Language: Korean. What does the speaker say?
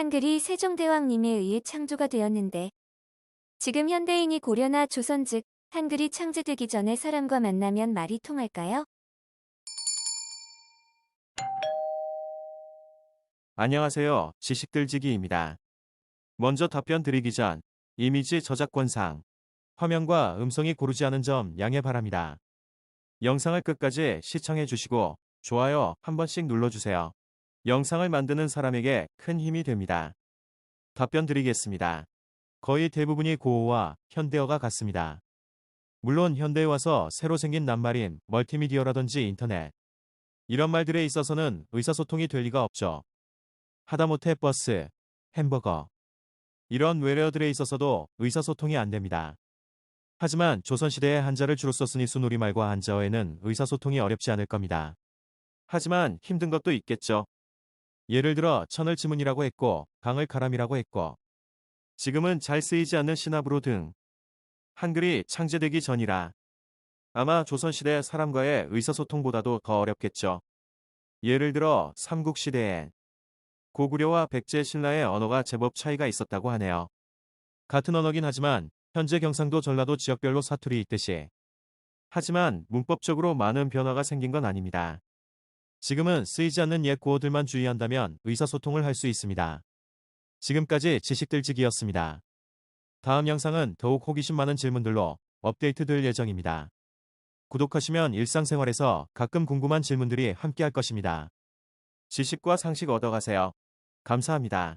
한글이 세종대왕님에 의해 창조가 되었는데 지금 현대인이 고려나 조선 즉 한글이 창제되기 전에 사람과 만나면 말이 통할까요? 안녕하세요. 지식들지기입니다. 먼저 답변 드리기 전 이미지 저작권상 화면과 음성이 고르지 않은 점 양해 바랍니다. 영상을 끝까지 시청해 주시고 좋아요 한 번씩 눌러주세요. 영상을 만드는 사람에게 큰 힘이 됩니다. 답변 드리겠습니다. 거의 대부분이 고어와 현대어가 같습니다. 물론 현대에 와서 새로 생긴 낱말인 멀티미디어라든지 인터넷 이런 말들에 있어서는 의사소통이 될 리가 없죠. 하다못해 버스, 햄버거 이런 외래어들에 있어서도 의사소통이 안 됩니다. 하지만 조선시대에 한자를 주로 썼으니 순우리말과 한자어에는 의사소통이 어렵지 않을 겁니다. 하지만 힘든 것도 있겠죠. 예를 들어 천을 지문이라고 했고 강을 가람이라고 했고 지금은 잘 쓰이지 않는 시나브로 등 한글이 창제되기 전이라 아마 조선시대 사람과의 의사소통보다도 더 어렵겠죠. 예를 들어 삼국시대엔 고구려와 백제 신라의 언어가 제법 차이가 있었다고 하네요. 같은 언어긴 하지만 현재 경상도 전라도 지역별로 사투리 있듯이 하지만 문법적으로 많은 변화가 생긴 건 아닙니다. 지금은 쓰이지 않는 옛 구어들만 주의한다면 의사소통을 할 수 있습니다. 지금까지 지식들지기였습니다. 다음 영상은 더욱 호기심 많은 질문들로 업데이트 될 예정입니다. 구독하시면 일상생활에서 가끔 궁금한 질문들이 함께할 것입니다. 지식과 상식 얻어가세요. 감사합니다.